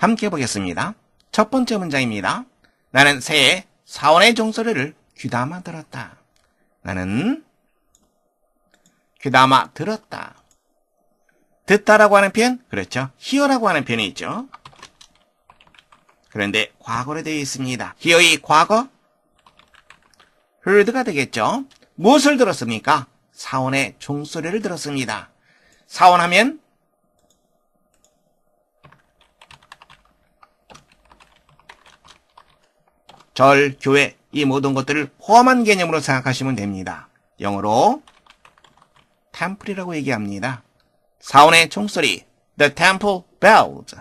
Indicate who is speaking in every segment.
Speaker 1: 함께 보겠습니다. 첫 번째 문장입니다. 나는 새해 사원의 종소리를 귀담아 들었다. 나는 귀담아 들었다. 듣다라고 하는 표현, 그렇죠. hear라고 하는 표현이 있죠. 그런데 과거로 되어 있습니다. hear의 과거, heard가 되겠죠. 무엇을 들었습니까? 사원의 종소리를 들었습니다. 사원하면 절, 교회, 이 모든 것들을 포함한 개념으로 생각하시면 됩니다. 영어로 템플이라고 얘기합니다. 사원의 총소리, the temple bells.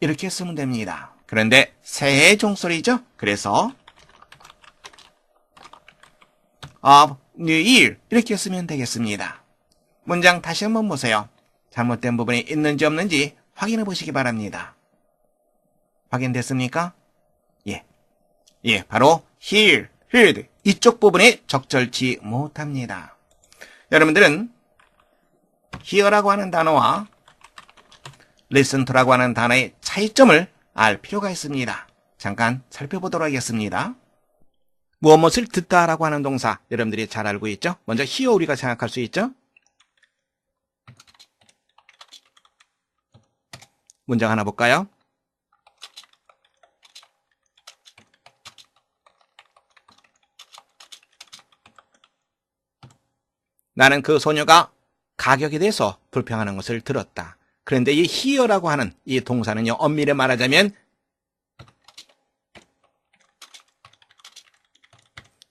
Speaker 1: 이렇게 쓰면 됩니다. 그런데 새해 종소리죠? 그래서 of New Year 이렇게 쓰면 되겠습니다. 문장 다시 한번 보세요. 잘못된 부분이 있는지 없는지 확인해 보시기 바랍니다. 확인됐습니까? 예. 예, 바로 hear, heard 이쪽 부분이 적절치 못합니다. 여러분들은 hear라고 하는 단어와 listen to라고 하는 단어의 차이점을 알 필요가 있습니다. 잠깐 살펴보도록 하겠습니다. 무엇 무엇을 듣다라고 하는 동사 여러분들이 잘 알고 있죠? 먼저 hear 우리가 생각할 수 있죠? 문장 하나 볼까요? 나는 그 소녀가 가격에 대해서 불평하는 것을 들었다. 그런데 이 hear라고 하는 이 동사는요, 엄밀히 말하자면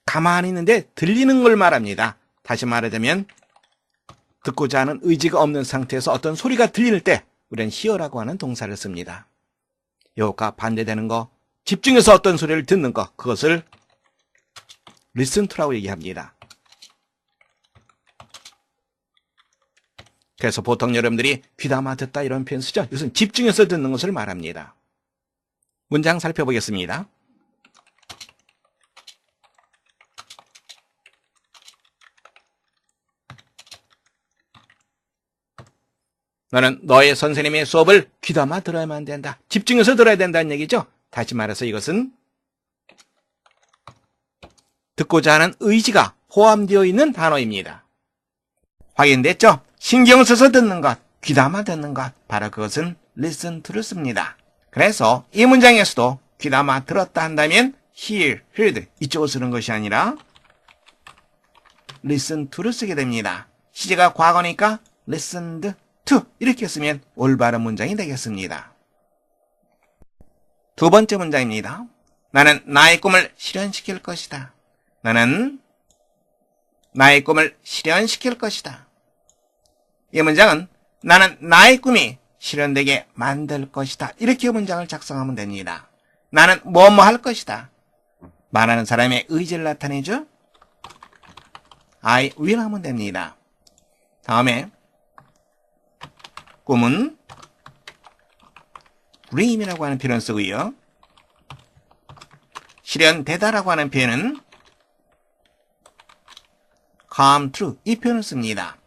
Speaker 1: 가만히 있는데 들리는 걸 말합니다. 다시 말하자면 듣고자 하는 의지가 없는 상태에서 어떤 소리가 들릴 때 우리는 hear라고 하는 동사를 씁니다. 이것과 반대되는 거, 집중해서 어떤 소리를 듣는 것, 그것을 listen to라고 얘기합니다. 그래서 보통 여러분들이 귀담아 듣다 이런 표현 쓰죠. 이것은 집중해서 듣는 것을 말합니다. 문장 살펴보겠습니다. 너는 너의 선생님의 수업을 귀담아 들어야만 된다. 집중해서 들어야 된다는 얘기죠. 다시 말해서 이것은 듣고자 하는 의지가 포함되어 있는 단어입니다. 확인됐죠? 신경 써서 듣는 것, 귀담아 듣는 것, 바로 그것은 listen to를 씁니다. 그래서 이 문장에서도 귀담아 들었다 한다면 hear, heard 이쪽을 쓰는 것이 아니라 listen to를 쓰게 됩니다. 시제가 과거니까 listened to 이렇게 쓰면 올바른 문장이 되겠습니다. 두 번째 문장입니다. 나는 나의 꿈을 실현시킬 것이다. 나는 나의 꿈을 실현시킬 것이다. 이 문장은 나는 나의 꿈이 실현되게 만들 것이다. 이렇게 문장을 작성하면 됩니다. 나는 뭐뭐 할 것이다. 말하는 사람의 의지를 나타내죠. I will 하면 됩니다. 다음에 꿈은 dream이라고 하는 표현을 쓰고요. 실현되다라고 하는 표현은 come true 이 표현을 씁니다.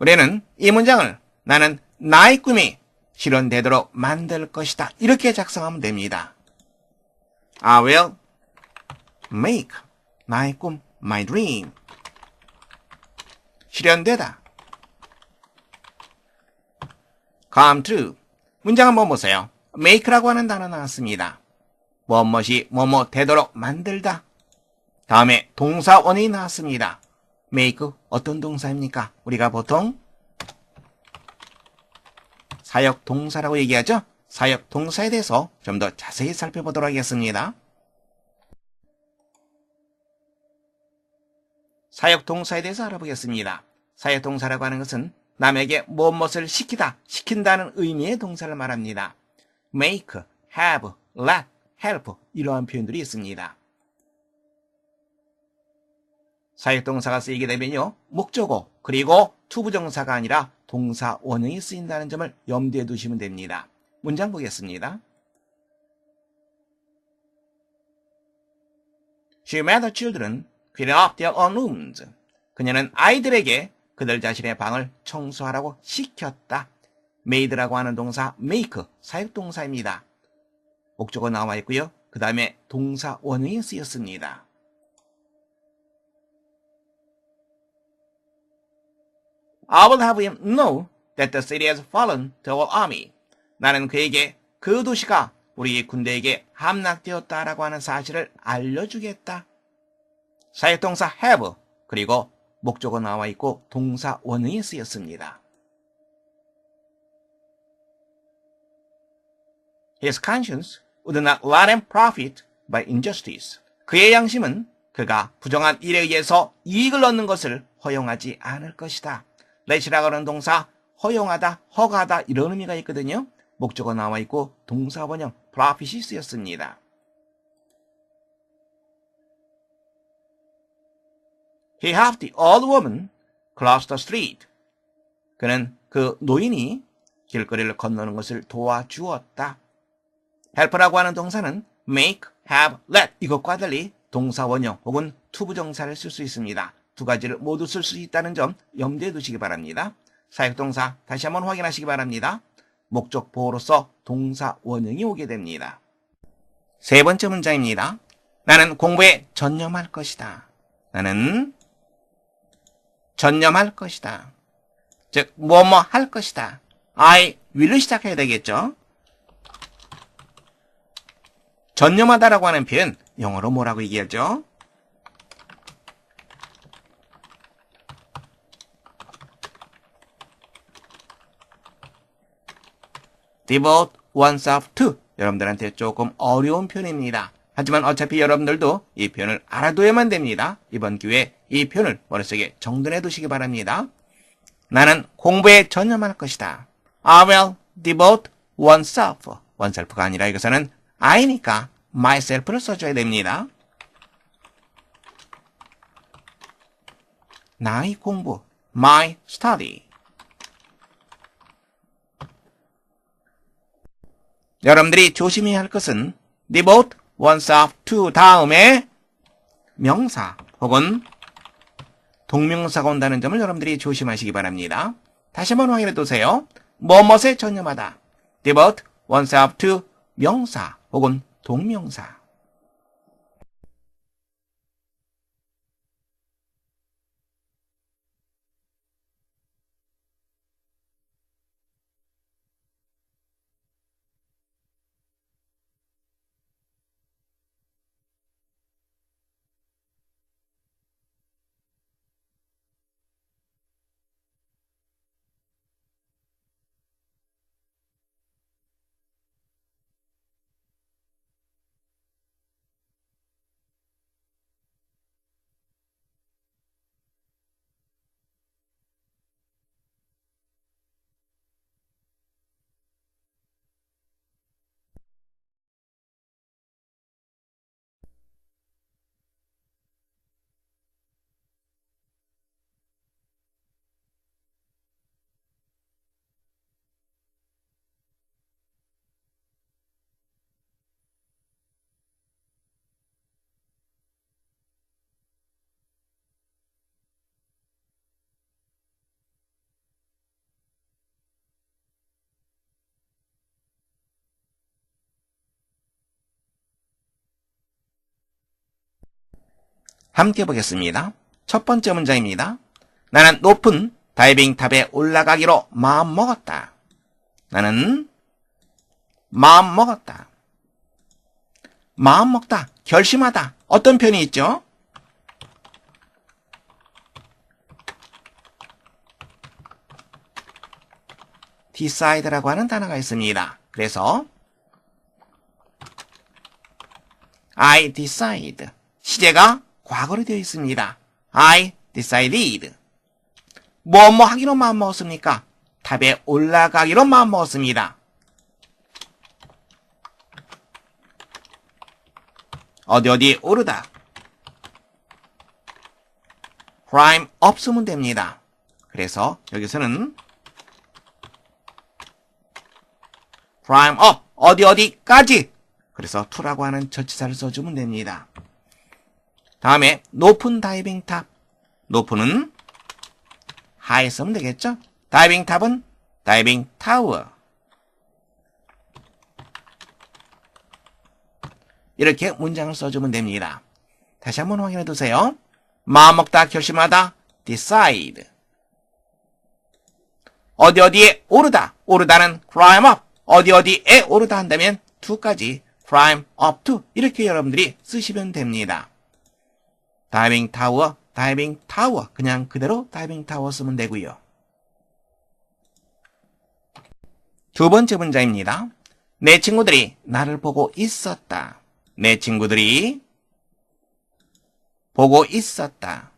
Speaker 1: 우리는 이 문장을 나는 나의 꿈이 실현되도록 만들 것이다. 이렇게 작성하면 됩니다. I will make 나의 꿈, my dream 실현되다. Come true 문장 한번 보세요. make라고 하는 단어 나왔습니다. 무엇이 뭐뭐 되도록 만들다. 다음에 동사 원이 나왔습니다. make 어떤 동사입니까? 우리가 보통 사역 동사라고 얘기하죠? 사역 동사에 대해서 좀 더 자세히 살펴보도록 하겠습니다. 사역 동사에 대해서 알아보겠습니다. 사역 동사라고 하는 것은 남에게 무엇을 시키다, 시킨다는 의미의 동사를 말합니다. make, have, let, help 이러한 표현들이 있습니다. 사역동사가 쓰이게 되면요. 목적어 그리고 투부정사가 아니라 동사 원형이 쓰인다는 점을 염두에 두시면 됩니다. 문장 보겠습니다. She made the children clean up their own rooms. 그녀는 아이들에게 그들 자신의 방을 청소하라고 시켰다. made라고 하는 동사 make 사역동사입니다. 목적어 나와 있고요. 그 다음에 동사 원형이 쓰였습니다. I will have him know that the city has fallen to our army. 나는 그에게 그 도시가 우리 군대에게 함락되었다라고 하는 사실을 알려주겠다. 사역동사 have 그리고 목적어 나와 있고 동사 원형이 쓰였습니다. His conscience would not let him profit by injustice. 그의 양심은 그가 부정한 일에 의해서 이익을 얻는 것을 허용하지 않을 것이다. let이라고 하는 동사 허용하다, 허가하다 이런 의미가 있거든요. 목적어 나와 있고 동사 원형 profit이 쓰였습니다. He helped the old woman cross the street. 그는 그 노인이 길거리를 건너는 것을 도와주었다. help라고 하는 동사는 make, have, let 이것과 달리 동사 원형 혹은 투부정사를 쓸 수 있습니다. 두 가지를 모두 쓸 수 있다는 점 염두에 두시기 바랍니다. 사역동사 다시 한번 확인하시기 바랍니다. 목적 보호로서 동사 원형이 오게 됩니다. 세 번째 문장입니다. 나는 공부에 전념할 것이다. 나는 전념할 것이다. 즉, 뭐뭐 할 것이다. I will로 시작해야 되겠죠? 전념하다라고 하는 표현, 영어로 뭐라고 얘기하죠? devote oneself to 여러분들한테 조금 어려운 표현입니다. 하지만 어차피 여러분들도 이 표현을 알아둬야만 됩니다. 이번 기회에 이 표현을 머릿속에 정돈해 두시기 바랍니다. 나는 공부에 전념할 것이다. I will devote oneself. oneself가 아니라 이것은 I니까 myself를 써줘야 됩니다. 나의 공부, my study. 여러분들이 조심해야 할 것은 devote oneself to 다음에 명사 혹은 동명사가 온다는 점을 여러분들이 조심하시기 바랍니다. 다시 한번 확인해 두세요. 뭐뭇에 전념하다. devote oneself to 명사 혹은 동명사. 함께 보겠습니다. 첫 번째 문장입니다. 나는 높은 다이빙 탑에 올라가기로 마음 먹었다. 나는 마음 먹었다. 마음 먹다, 결심하다. 어떤 편이 있죠? decide라고 하는 단어가 있습니다. 그래서 I decide. 시제가 과거로 되어 있습니다. I decided. 뭐뭐 하기로 마음먹었습니까? 탑에 올라가기로 마음먹었습니다. 어디 어디 오르다. crime 없으면 됩니다. 그래서 여기서는 crime up 어디 어디까지 그래서 to라고 하는 절치사를 써주면 됩니다. 다음에 높은 다이빙 탑. 높은은 high 쓰면 되겠죠? 다이빙 탑은 다이빙 타워. 이렇게 문장을 써주면 됩니다. 다시 한번 확인해 두세요. 마음먹다, 결심하다, decide. 어디 어디에 오르다, 오르다는 climb up. 어디 어디에 오르다 한다면 to까지 climb up to 이렇게 여러분들이 쓰시면 됩니다. 다이빙 타워, 다이빙 타워 그냥 그대로 다이빙 타워 쓰면 되고요. 두 번째 문장입니다. 내 친구들이 나를 보고 있었다. 내 친구들이 보고 있었다.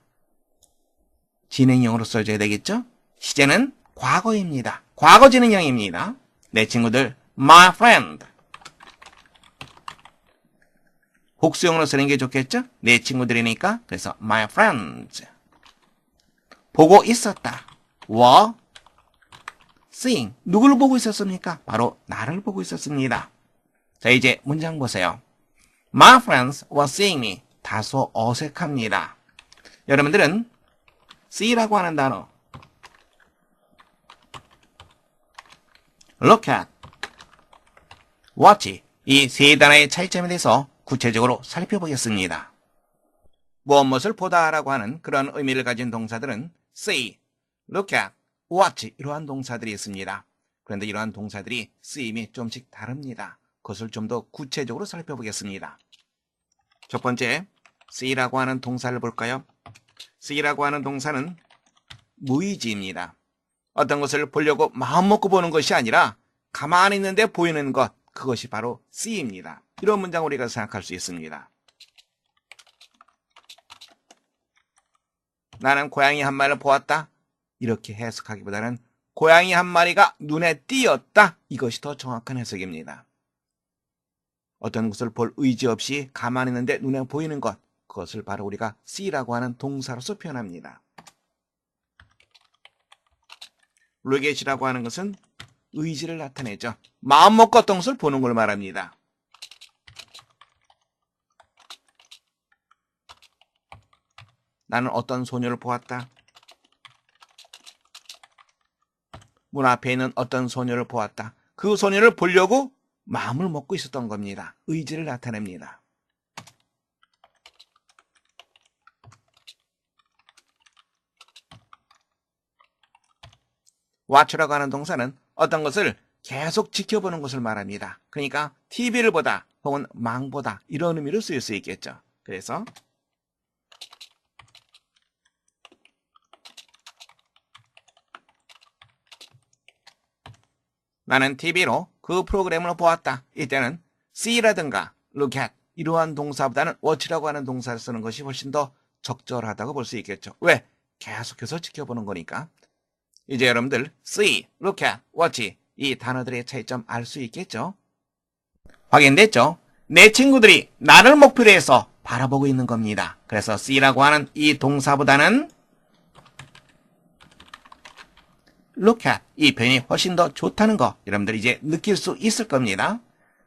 Speaker 1: 진행형으로 써줘야 되겠죠? 시제는 과거입니다. 과거 진행형입니다. 내 친구들, my friend. 복수형으로 쓰는 게 좋겠죠? 내 친구들이니까. 그래서 my friends. 보고 있었다. were seeing. 누굴 보고 있었습니까? 바로 나를 보고 있었습니다. 자, 이제 문장 보세요. My friends were seeing me. 다소 어색합니다. 여러분들은 see라고 하는 단어 look at, watch 이 세 단어의 차이점에 대해서 구체적으로 살펴보겠습니다. 무엇무엇을 보다라고 하는 그런 의미를 가진 동사들은 see, look at, watch 이러한 동사들이 있습니다. 그런데 이러한 동사들이 쓰임이 좀씩 다릅니다. 그것을 좀 더 구체적으로 살펴보겠습니다. 첫 번째, see라고 하는 동사를 볼까요? see라고 하는 동사는 무의지입니다. 어떤 것을 보려고 마음먹고 보는 것이 아니라 가만히 있는데 보이는 것, 그것이 바로 see입니다. 이런 문장 우리가 생각할 수 있습니다. 나는 고양이 한 마리를 보았다. 이렇게 해석하기보다는 고양이 한 마리가 눈에 띄었다. 이것이 더 정확한 해석입니다. 어떤 것을 볼 의지 없이 가만히 있는데 눈에 보이는 것, 그것을 바로 우리가 see라고 하는 동사로서 표현합니다. 루겟이라고 하는 것은 의지를 나타내죠. 마음 먹고 어떤 것을 보는 걸 말합니다. 나는 어떤 소녀를 보았다. 문 앞에 있는 어떤 소녀를 보았다. 그 소녀를 보려고 마음을 먹고 있었던 겁니다. 의지를 나타냅니다. watch라고 하는 동사는 어떤 것을 계속 지켜보는 것을 말합니다. 그러니까 TV를 보다 혹은 망보다 이런 의미로 쓰일 수 있겠죠. 그래서 나는 TV로 그 프로그램을 보았다. 이때는 see라든가 look at 이러한 동사보다는 watch라고 하는 동사를 쓰는 것이 훨씬 더 적절하다고 볼 수 있겠죠. 왜? 계속해서 지켜보는 거니까. 이제 여러분들 see, look at, watch 이 단어들의 차이점 알 수 있겠죠? 확인됐죠? 내 친구들이 나를 목표로 해서 바라보고 있는 겁니다. 그래서 see라고 하는 이 동사보다는 look at 이 표현이 훨씬 더 좋다는 거 여러분들 이제 느낄 수 있을 겁니다.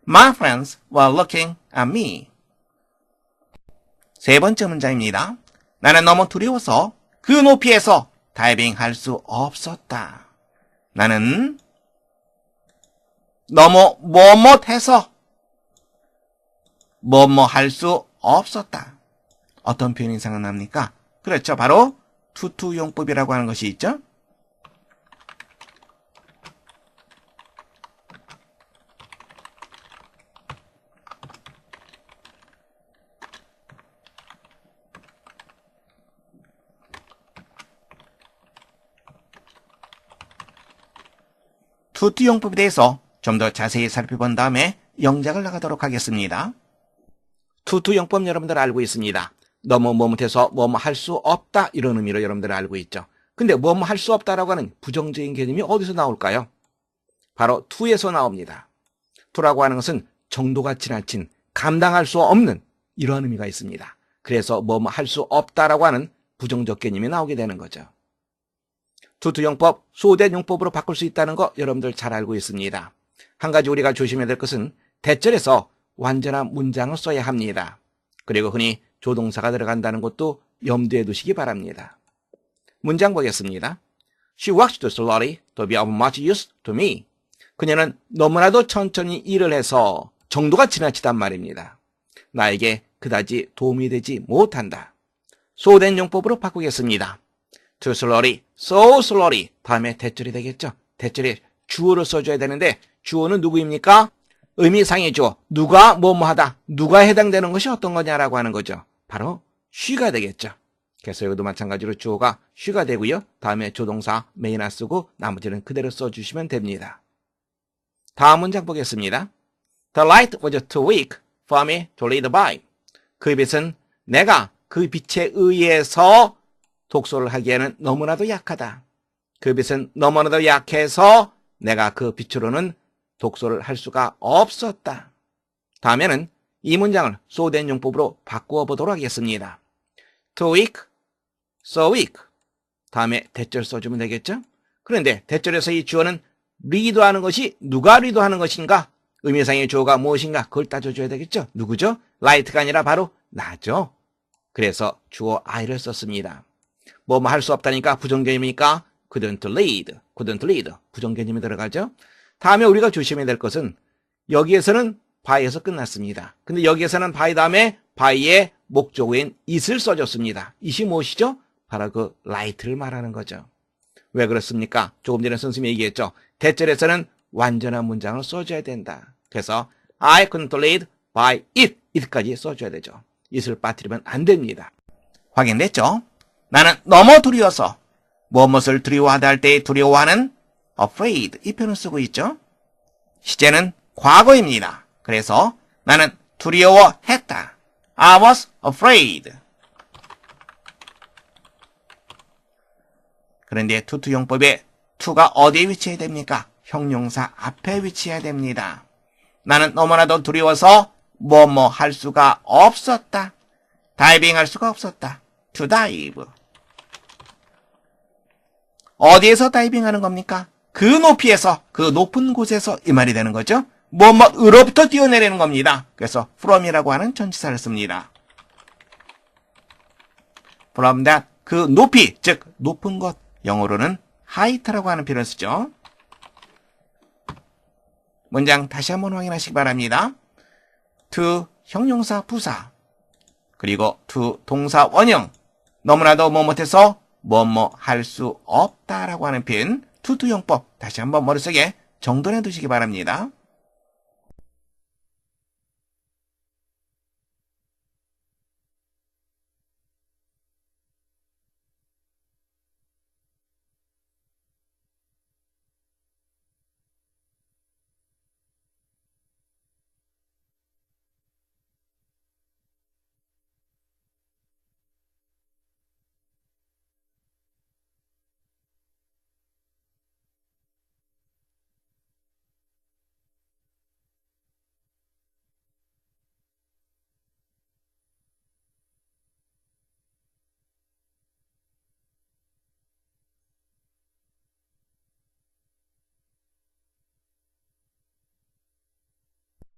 Speaker 1: My friends were looking at me. 세 번째 문장입니다. 나는 너무 두려워서 그 높이에서 다이빙 할 수 없었다. 나는 너무 뭐뭇해서 뭐뭐 할 수 없었다. 어떤 표현이 생각납니까? 그렇죠. 바로 투투용법이라고 하는 것이 있죠. 투투용법에 대해서 좀 더 자세히 살펴본 다음에 영작을 나가도록 하겠습니다. 투투용법 여러분들 알고 있습니다. 너무 뭐뭇해서 뭐뭐 할 수 없다 이런 의미로 여러분들 알고 있죠. 근데 뭐뭐 할 수 없다라고 하는 부정적인 개념이 어디서 나올까요? 바로 투에서 나옵니다. 투라고 하는 것은 정도가 지나친 감당할 수 없는 이러한 의미가 있습니다. 그래서 뭐뭐 할 수 없다라고 하는 부정적 개념이 나오게 되는 거죠. 투투용법, 소된 용법으로 바꿀 수 있다는 거 여러분들 잘 알고 있습니다. 한 가지 우리가 조심해야 될 것은 대절에서 완전한 문장을 써야 합니다. 그리고 흔히 조동사가 들어간다는 것도 염두에 두시기 바랍니다. 문장 보겠습니다. She works too slowly to be of much use to me. 그녀는 너무나도 천천히 일을 해서 정도가 지나치단 말입니다. 나에게 그다지 도움이 되지 못한다. 소된 용법으로 바꾸겠습니다. Too slowly, so slowly. 다음에 대절이 되겠죠? 대절이 주어를 써줘야 되는데 주어는 누구입니까? 의미상의 주어. 누가 뭐뭐 하다. 누가 해당되는 것이 어떤 거냐라고 하는 거죠. 바로 she가 되겠죠. 그래서 여기도 마찬가지로 주어가 she가 되고요. 다음에 조동사 may나 쓰고 나머지는 그대로 써주시면 됩니다. 다음 문장 보겠습니다. The light was too weak for me to read by. 그 빛은 내가 그 빛에 의해서 독서를 하기에는 너무나도 약하다. 그 빛은 너무나도 약해서 내가 그 빛으로는 독서를 할 수가 없었다. 다음에는 이 문장을 소된 용법으로 바꾸어 보도록 하겠습니다. too weak, so weak. 다음에 대절 써주면 되겠죠? 그런데 대절에서 이 주어는 리드하는 것이 누가 리드하는 것인가? 의미상의 주어가 무엇인가? 그걸 따져줘야 되겠죠? 누구죠? 라이트가 아니라 바로 나죠. 그래서 주어 I를 썼습니다. 뭐뭐할 수 없다니까 부정견입니까? couldn't lead, couldn't lead. 부정견임이 들어가죠. 다음에 우리가 조심해야 될 것은 여기에서는 by에서 끝났습니다. 근데 여기에서는 by 다음에 by의 목적어인 it을 써줬습니다. it이 무엇이죠? 바로 그 light를 말하는 거죠. 왜 그렇습니까? 조금 전에 선생님이 얘기했죠. 대절에서는 완전한 문장을 써줘야 된다. 그래서 I couldn't lead by it, it까지 써줘야 되죠. it을 빠뜨리면 안 됩니다. 확인됐죠? 나는 너무 두려워서 무엇을 두려워하다 할 때 두려워하는 afraid 이 표현을 쓰고 있죠. 시제는 과거입니다. 그래서 나는 두려워했다. I was afraid. 그런데 투투 용법에 투가 어디에 위치해야 됩니까? 형용사 앞에 위치해야 됩니다. 나는 너무나도 두려워서 뭐뭐 할 수가 없었다. 다이빙 할 수가 없었다. to dive. 어디에서 다이빙 하는 겁니까? 그 높이에서, 그 높은 곳에서 이 말이 되는 거죠. 뭐뭐으로부터 뛰어내리는 겁니다. 그래서 from이라고 하는 전치사를 씁니다. from that, 그 높이, 즉 높은 곳, 영어로는 height라고 하는 표현을 쓰죠. 문장 다시 한번 확인하시기 바랍니다. to 형용사 부사 그리고 to 동사 원형 너무나도 뭐 못해서 뭐뭐 할 수 없다라고 하는 표현 투투 용법 다시 한번 머릿속에 정돈해 두시기 바랍니다.